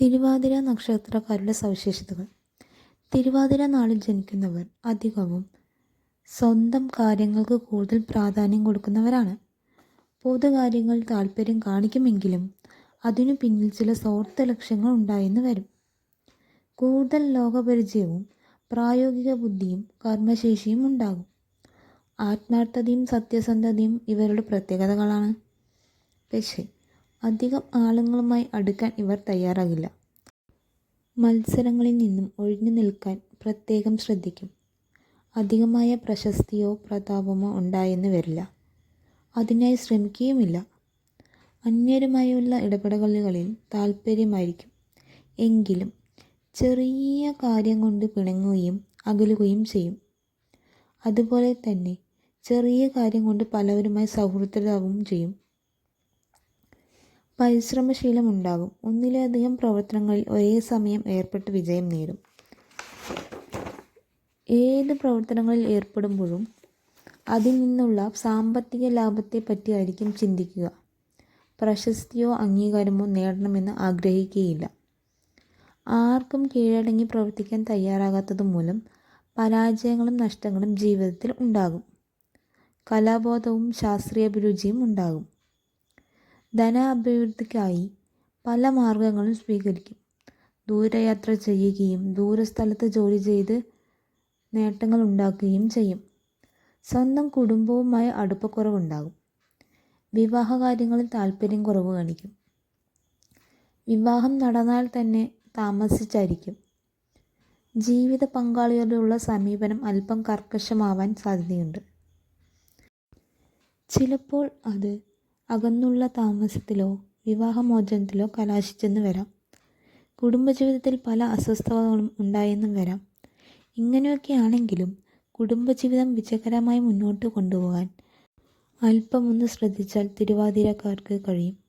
തിരുവാതിര നക്ഷത്രക്കാരുടെ സവിശേഷതകൾ. തിരുവാതിര നാളിൽ ജനിക്കുന്നവർ അധികവും സ്വന്തം കാര്യങ്ങൾക്ക് കൂടുതൽ പ്രാധാന്യം കൊടുക്കുന്നവരാണ്. പൊതുകാര്യങ്ങൾ താല്പര്യം കാണിക്കുമെങ്കിലും അതിനു പിന്നിൽ ചില സ്വാർത്ഥ ലക്ഷ്യങ്ങൾ ഉണ്ടായെന്ന് വരും. കൂടുതൽ ലോകപരിചയവും പ്രായോഗിക ബുദ്ധിയും കർമ്മശേഷിയും ഉണ്ടാകും. ആത്മാർത്ഥതയും സത്യസന്ധതയും ഇവരുടെ പ്രത്യേകതകളാണ്. പക്ഷേ അധികം ആളുകളുമായി അടുക്കാൻ ഇവർ തയ്യാറാകില്ല. മത്സരങ്ങളിൽ നിന്നും ഒഴിഞ്ഞു നിൽക്കാൻ പ്രത്യേകം ശ്രദ്ധിക്കും. അധികമായ പ്രശസ്തിയോ പ്രതാപമോ ഉണ്ടായെന്ന് വരില്ല. അതിനായി ശ്രമിക്കുകയുമില്ല. അന്യരുമായുള്ള ഇടപെടലുകളിൽ താല്പര്യമായിരിക്കും എങ്കിലും ചെറിയ കാര്യം കൊണ്ട് പിണങ്ങുകയും അകലുകയും ചെയ്യും. അതുപോലെ തന്നെ ചെറിയ കാര്യം കൊണ്ട് പലവരുമായി സൗഹൃദമാവുകയും ചെയ്യും. പരിശ്രമശീലമുണ്ടാകും. ഒന്നിലധികം പ്രവർത്തനങ്ങളിൽ ഒരേ സമയം ഏർപ്പെട്ട് വിജയം നേടും. ഏത് പ്രവർത്തനങ്ങളിൽ ഏർപ്പെടുമ്പോഴും അതിൽ നിന്നുള്ള സാമ്പത്തിക ലാഭത്തെ പറ്റിയായിരിക്കും ചിന്തിക്കുക. പ്രശസ്തിയോ അംഗീകാരമോ നേടണമെന്ന് ആഗ്രഹിക്കുകയില്ല. ആർക്കും കീഴടങ്ങി പ്രവർത്തിക്കാൻ തയ്യാറാകാത്തത് മൂലം പരാജയങ്ങളും നഷ്ടങ്ങളും ജീവിതത്തിൽ ഉണ്ടാകും. കലാബോധവും ശാസ്ത്രീയ ശാസ്ത്രീയാഭിരുചിയും ഉണ്ടാകും. ധനാഭിവൃദ്ധിക്കായി പല മാർഗങ്ങളും സ്വീകരിക്കും. ദൂരയാത്ര ചെയ്യുകയും ദൂരസ്ഥലത്ത് ജോലി ചെയ്ത് നേട്ടങ്ങൾ ഉണ്ടാക്കുകയും ചെയ്യും. സ്വന്തം കുടുംബവുമായി അടുപ്പക്കുറവുണ്ടാകും. വിവാഹ കാര്യങ്ങളിൽ താല്പര്യം കുറവ് കാണിക്കും. വിവാഹം നടന്നാൽ തന്നെ താമസിച്ചായിരിക്കും. ജീവിത പങ്കാളിയോടുള്ള സമീപനം അല്പം കർക്കശമാവാൻ സാധ്യതയുണ്ട്. ചിലപ്പോൾ അത് അകന്നുള്ള താമസത്തിലോ വിവാഹമോചനത്തിലോ കലാശിച്ചെന്ന് വരാം. കുടുംബജീവിതത്തിൽ പല അസ്വസ്ഥതകളും ഉണ്ടായെന്നും വരാം. ഇങ്ങനെയൊക്കെ ആണെങ്കിലും കുടുംബജീവിതം വിജയകരമായി മുന്നോട്ട് കൊണ്ടുപോകാൻ അല്പമൊന്ന് ശ്രദ്ധിച്ചാൽ തിരുവാതിരക്കാർക്ക് കഴിയും.